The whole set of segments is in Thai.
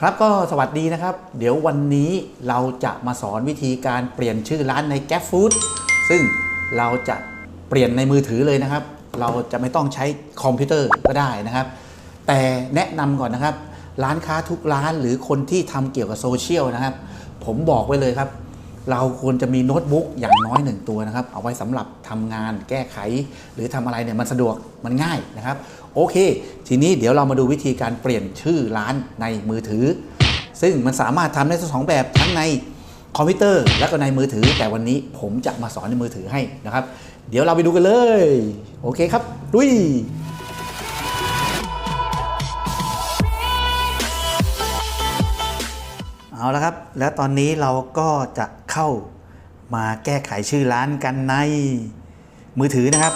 ครับก็สวัสดีนะครับ เดี๋ยววันนี้เราจะมาสอนวิธีการเปลี่ยนชื่อร้านในแก๊ฟฟู้ดซึ่งเราจะเปลี่ยนในมือถือเลยนะครับ เราจะไม่ต้องใช้คอมพิวเตอร์ก็ได้นะครับ แต่แนะนำก่อนนะครับ ร้านค้าทุกร้านหรือคนที่ทำเกี่ยวกับโซเชียลนะครับ ผมบอกไว้เลยครับ เราควรจะมีโน้ตบุ๊กอย่างน้อยหนึ่งตัวนะครับเอาไว้สำหรับทำงานแก้ไข หรือทำอะไรเนี่ยมันสะดวกมันง่ายนะครับ โอเค ทีนี้เดี๋ยวเรามาดูวิธีการเปลี่ยนชื่อร้านในมือถือ ซึ่งมันสามารถทำได้ทั้งสองแบบทั้งในคอมพิวเตอร์และก็ในมือถือ แต่วันนี้ผมจะมาสอนในมือถือให้นะครับ เดี๋ยวเราไปดูกันเลย โอเคครับดุย เอาละครับ แล้วตอนนี้เราก็จะเข้ามาแก้ไขชื่อร้านกันในมือถือนะครับ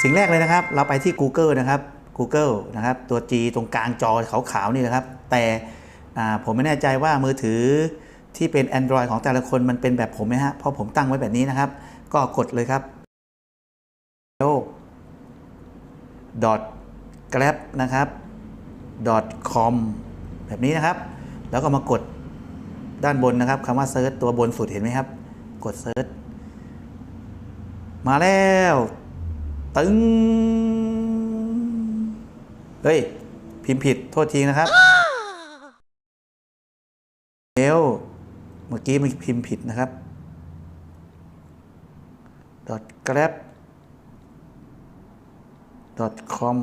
สิ่งแรกเลยนะครับ เราไปที่ Google นะครับ Google นะครับ ตัว G ตรงกลางจอขาวๆนี่นะครับ แต่ผมไม่แน่ใจว่ามือถือที่เป็น Android ของแต่ละคนมันเป็นแบบผมไหมฮะ เพราะผมตั้งไว้แบบนี้นะครับ ก็กดเลยครับ dot grab นะครับ dot com แบบนี้นะครับ แล้วก็มากด ด้านบนนะครับคำว่าเซิร์ชตัวบนสุดเห็นไหมครับ กดเซิร์ชมาแล้ว ตึงเฮ้ย พิมพ์ผิดโทษทีนะครับเร็วเมื่อกี้มันพิมพ์ผิดนะครับ grab com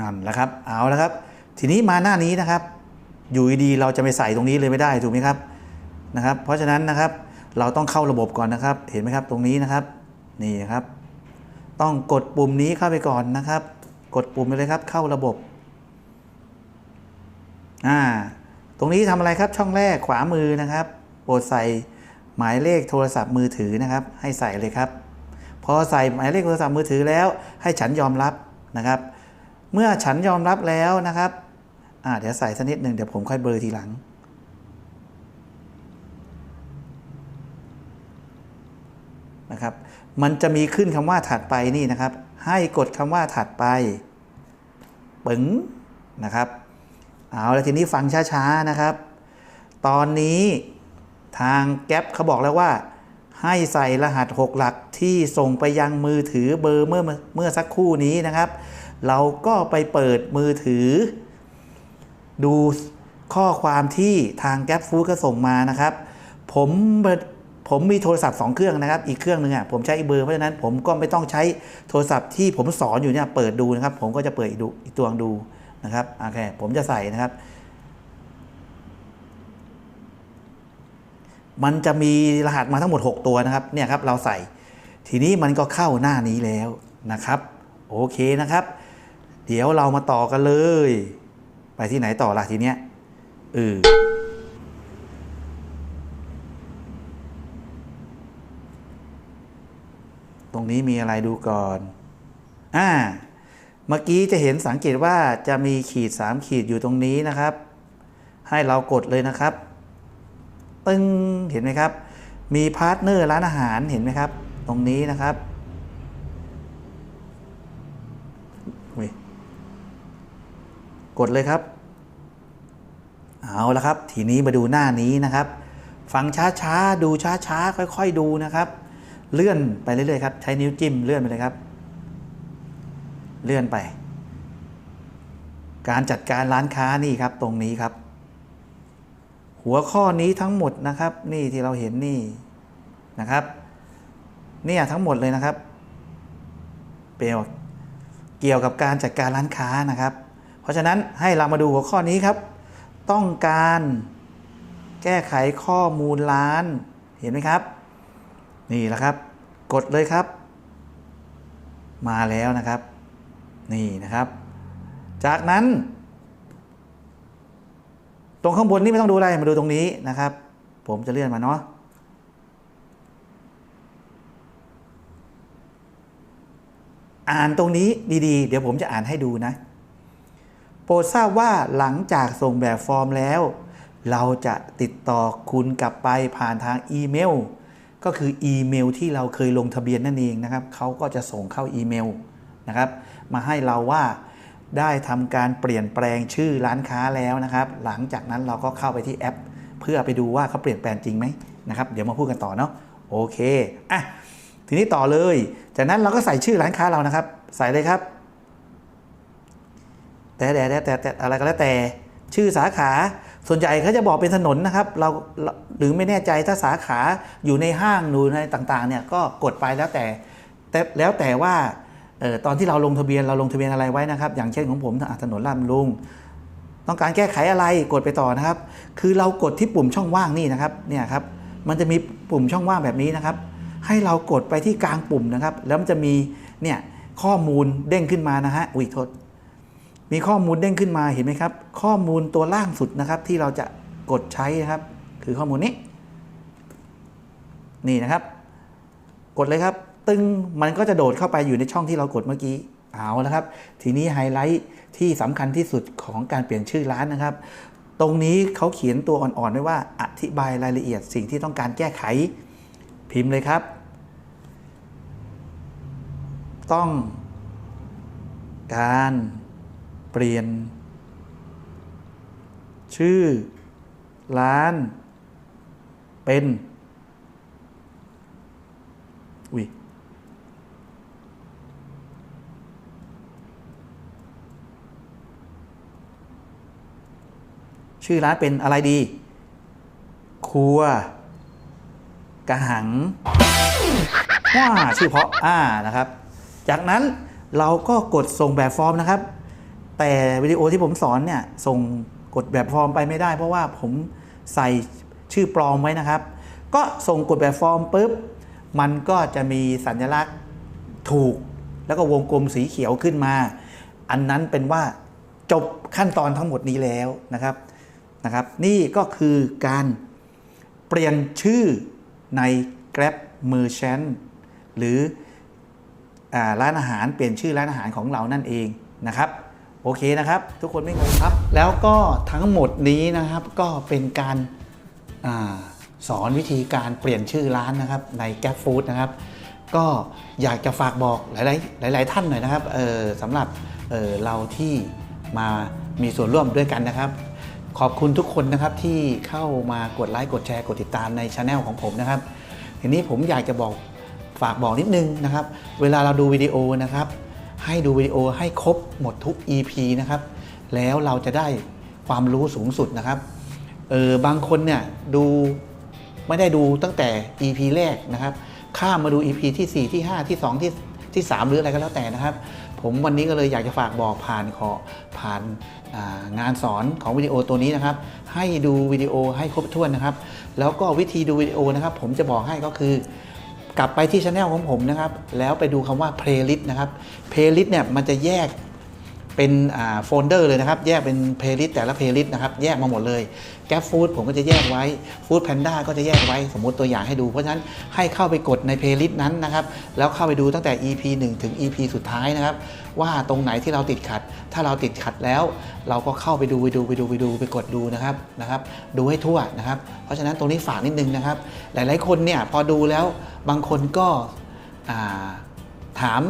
นั่นแหละครับเอาแล้วครับ ทีนี้มาหน้านี้นะครับ อยู่ดีๆเราจะไปใส่ตรงนี้เลยไม่ได้ถูกไหมครับนะครับ เพราะฉะนั้นนะครับเราต้องเข้าระบบก่อนนะครับ เห็นไหมครับตรงนี้นะครับ นี่ครับ ต้องกดปุ่มนี้เข้าไปก่อนนะครับ กดปุ่มไปเลยครับ เข้าระบบอ่าตรงนี้ทำอะไรครับช่องแรกขวามือนะครับ โปรดใส่หมายเลขโทรศัพท์มือถือนะครับ ให้ใส่เลยครับ พอใส่หมายเลขโทรศัพท์มือถือแล้ว ให้ฉันยอมรับนะครับ เมื่อฉันยอมรับแล้วนะครับอ่าเดี๋ยวใส่สักนิดหนึ่งเดี๋ยวผมค่อยเบลอทีหลัง นะครับ มันจะมีขึ้นคำว่าถัดไปนี่นะครับ ให้กดคำว่าถัดไปปึ๋งนะครับ เอาแล้วทีนี้ฟังช้าๆนะครับ ตอนนี้ทางแก๊ปเขาบอกแล้วว่า ให้ใส่รหัส 6 หลักที่ส่งไปยังมือถือเบอร์เมื่อเมื่อสักครู่นี้นะครับ เราก็ไปเปิดมือถือ ดูข้อความที่ทางแก๊ปฟู้ดก็ส่งมานะครับ ผมผมมีโทรศัพท์ 2 เครื่องนะครับ อีกเครื่องหนึ่งอะผมใช้เบอร์เพราะฉะนั้นผมก็ไม่ต้องใช้โทรศัพท์ที่ผมสอนอยู่เนี่ยเปิดดูนะครับ ผมก็จะเปิดอีกดูอีกตัวดูนะครับโอเคผมจะใส่นะครับ มันจะมีรหัสมาทั้งหมด 6 ตัวนะครับเนี่ยครับเราใส่ ทีนี้มันก็เข้าหน้านี้แล้วนะครับ โอเคนะครับ เดี๋ยวเรามาต่อกันเลย ไปที่ไหนต่อล่ะทีเนี้ยเออตรงนี้มีอะไรดูก่อนอ่าเมื่อกี้จะเห็นสังเกตว่าจะมีขีด 3 ขีดอยู่ตรงนี้นะครับ ให้เรากดเลยนะครับ ตึงเห็นไหมครับ มีพาร์ทเนอร์ร้านอาหารเห็นไหมครับ ตรงนี้นะครับอุ๊ย กดเลยครับ เอาละครับ ทีนี้มาดูหน้านี้นะครับ ฟังช้าๆ ดูช้าๆ ค่อยๆ ดูนะครับ เลื่อนไปเรื่อยๆครับ ใช้นิ้วจิ้มเลื่อนไปเลยครับ เลื่อนไป การจัดการร้านค้านี่ครับ ตรงนี้ครับ หัวข้อนี้ทั้งหมดนะครับ นี่ที่เราเห็นนี่นะครับเนี่ยทั้งหมดเลยนะครับเปลเกี่ยวกับการจัดการร้านค้านะครับ ราะฉะนั้นให้เรามาดูหัวข้อนี้ครับ ต้องการแก้ไขข้อมูลร้านเห็นไหมครับ นี่แหละครับ กดเลยครับ มาแล้วนะครับ นี่นะครับ จากนั้น ตรงข้างบนนี่ไม่ต้องดูอะไรมาดูตรงนี้นะครับ ผมจะเลื่อนมาเนาะอ่านตรงนี้ดีๆ เดี๋ยวผมจะอ่านให้ดูนะ โปรดทราบว่าหลังจากส่งแบบฟอร์มแล้ว เราจะติดต่อคุณกลับไปผ่านทางอีเมล ก็คืออีเมลที่เราเคยลงทะเบียนนั่นเองนะครับเขาก็จะส่งเข้าอีเมลนะครับมาให้เราว่าได้ทำการเปลี่ยนแปลงชื่อร้านค้าแล้วนะครับ หลังจากนั้นเราก็เข้าไปที่แอป เพื่อไปดูว่าเขาเปลี่ยนแปลงจริงไหมนะครับ เดี๋ยวมาพูดกันต่อเนาะโอเคอะทีนี้ต่อเลย จากนั้นเราก็ใส่ชื่อร้านค้าเรานะครับ ใส่เลยครับ แต่แต่แต่แต่อะไรก็แล้วแต่ ชื่อสาขาส่วนใหญ่เขาจะบอกเป็นถนนนะครับเราหรือไม่แน่ใจถ้าสาขาอยู่ในห้างหรือในต่างๆเนี่ยก็กดไปแล้วแต่ แต่แล้วแต่ว่าออตอนที่เราลงทะเบียนเราลงทะเบียนอะไรไว้นะครับ อย่างเช่นของผมถนนลาดบำรุง ต้องการแก้ไขอะไรกดไปต่อนะครับ คือเรากดที่ปุ่มช่องว่างนี่นะครับเนี่ยครับมันจะมีปุ่มช่องว่างแบบนี้นะครับ ให้เรากดไปที่กลางปุ่มนะครับ แล้วมันจะมีเนี่ยข้อมูลเด้งขึ้นมานะฮะอุ้ยโทษ มีข้อมูลเด้งขึ้นมาเห็นไหมครับ ข้อมูลตัวล่างสุดนะครับที่เราจะกดใช้นะครับ คือข้อมูลนี้ นี่นะครับ กดเลยครับ ตึงมันก็จะโดดเข้าไปอยู่ในช่องที่เรากดเมื่อกี้เอาแล้วครับ ทีนี้ไฮไลท์ที่สำคัญที่สุดของการเปลี่ยนชื่อร้านนะครับ ตรงนี้เขาเขียนตัวอ่อนๆไว้ว่าอธิบายรายละเอียดสิ่งที่ต้องการแก้ไข พิมพ์เลยครับ ต้องการ เปลี่ยน ชื่อ ร้าน เป็นอุ้ยชื่อร้านเป็นอะไรดี ครัว กระหังว้าชื่อเพราะอ่านะครับ จากนั้นเราก็กดส่งแบบฟอร์มนะครับ แต่วิดีโอที่ผมสอนเนี่ยส่งกดแบบฟอร์มไปไม่ได้ เพราะว่าผมใส่ชื่อปลอมไว้นะครับ ก็ส่งกดแบบฟอร์มปุ๊บมันก็จะมีสัญลักษณ์ถูก แล้วก็วงกลมสีเขียวขึ้นมา อันนั้นเป็นว่าจบขั้นตอนทั้งหมดนี้แล้วนะครับนะครับ นี่ก็คือการเปลี่ยนชื่อใน Grab Merchant หรืออร้านอาหารเปลี่ยนชื่อร้านอาหารของเรานั่นเองนะครับ โอเคนะครับ ทุกคนไม่งงครับ แล้วก็ทั้งหมดนี้นะครับก็เป็นการอาสอนวิธีการเปลี่ยนชื่อร้านนะครับใน g a p Food นะครับ ก็อยากจะฝากบอกหลาย ๆ หลาย ๆ ท่านหน่อยนะครับเออสำหรับเออเราที่มามีส่วนร่วมด้วยกันนะครับ ขอบคุณทุกคนนะครับที่เข้ามากดไลค์กดแชร์กดติดตามในช anel ของผมนะครับ ทีนี้ผมอยากจะบอกฝากบอกนิดนึงนะครับ เวลาเราดูวิดีโอนะครับ ให้ดูวิดีโอให้ครบหมดทุก EP นะครับ แล้วเราจะได้ความรู้สูงสุดนะครับ เออบางคนเนี่ยดูไม่ได้ดูตั้งแต่ EP แรกนะครับ ข้ามมาดู EP ที่ 4 ที่ 5 ที่ 2 ที่ที่ 3 หรืออะไรก็แล้วแต่นะครับ ผมวันนี้ก็เลยอยากจะฝากบอกผ่านขอผ่านางานสอนของวิดีโอตัวนี้นะครับ ให้ดูวิดีโอให้ครบถ้วนนะครับ แล้วก็วิธีดูวิดีโอนะครับ ผมจะบอกให้ก็คือ กลับไปที่ช anel ของผมนะครับ แล้วไปดูคำว่า playlist นะครับ playlist เนี่ยมันจะแยก เป็นโฟลเดอร์เลยนะครับ แยกเป็น playlist แต่ละ playlist นะครับ แยกมาหมดเลย g a p food ผมก็จะแยกไว้ food panda ก็จะแยกไว้สมมติตัวอย่างให้ดู เพราะฉะนั้นให้เข้าไปกดใน playlist นั้นนะครับ แล้วเข้าไปดูตั้งแต่ EP 1 ถึง EP สุดท้ายนะครับ ว่าตรงไหนที่เราติดขัด ถ้าเราติดขัดแล้ว เราก็เข้าไปดูไปดูไปดูไปดูไปกดดูนะครับนะครับ ดูให้ทั่วนะครับ เพราะฉะนั้นตรงนี้ฝากนิดนึงนะครับ หลาย ๆ คนเนี่ยพอดูแล้วบางคนก็ถาม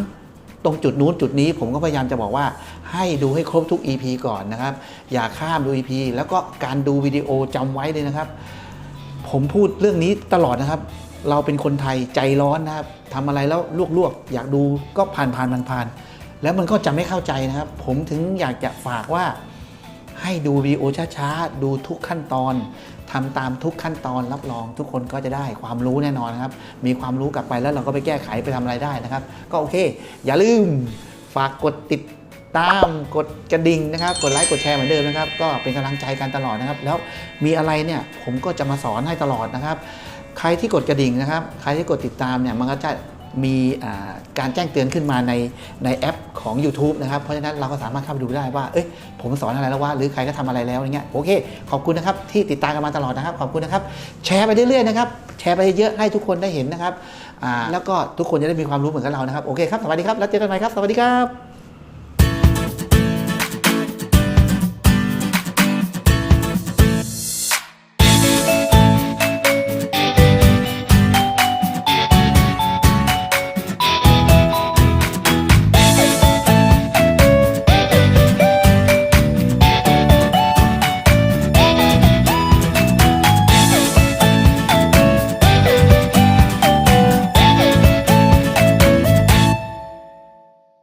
รงจุดนู้นจุดนี้ผมก็พยายามจะบอกว่า ให้ดูให้ครบทุก EP ก่อนนะครับ อย่าข้ามดู EP แล้วก็การดูวิดีโอจำไว้เลยนะครับ ผมพูดเรื่องนี้ตลอดนะครับ เราเป็นคนไทยใจร้อนนะครับทำอะไรแล้วลวกๆ อยากดูก็ผ่านผ่านผ่านผ่านๆแล้วมันก็จะไม่เข้าใจนะครับ ผมถึงอยากจะฝากว่า ให้ดูวิดีโอช้าๆ ดูทุกขั้นตอนทำตามทุกขั้นตอนรับรองทุกคนก็จะได้ความรู้แน่นอนนะครับ มีความรู้กลับไปแล้วเราก็ไปแก้ไขไปทำอะไรได้นะครับ ก็โอเค อย่าลืมฝากกดติดตามกดกระดิ่งนะครับ กดไลค์กดแชร์เหมือนเดิมนะครับ ก็เป็นกำลังใจกันตลอดนะครับ แล้วมีอะไรเนี่ยผมก็จะมาสอนให้ตลอดนะครับ ใครที่กดกระดิ่งนะครับ ใครที่กดติดตามเนี่ยมันก็จะ มีการแจ้งเตือนขึ้นมาในในแอปของ YouTube นะครับ เพราะฉะนั้นเราก็สามารถเข้าไปดูได้ว่า เอ้ย ผมสอนอะไรแล้วว่า หรือใครก็ทำอะไรแล้วอย่างเงี้ย โอเค ขอบคุณนะครับ ที่ติดตามกันมาตลอดนะครับ ขอบคุณนะครับ แชร์ไปเรื่อยๆนะครับ แชร์ไปเยอะให้ทุกคนได้เห็นนะครับ แล้วก็ทุกคนจะได้มีความรู้เหมือนกับเรานะครับ โอเคครับ สวัสดีครับ แล้วเจอกันใหม่ครับ สวัสดีครับ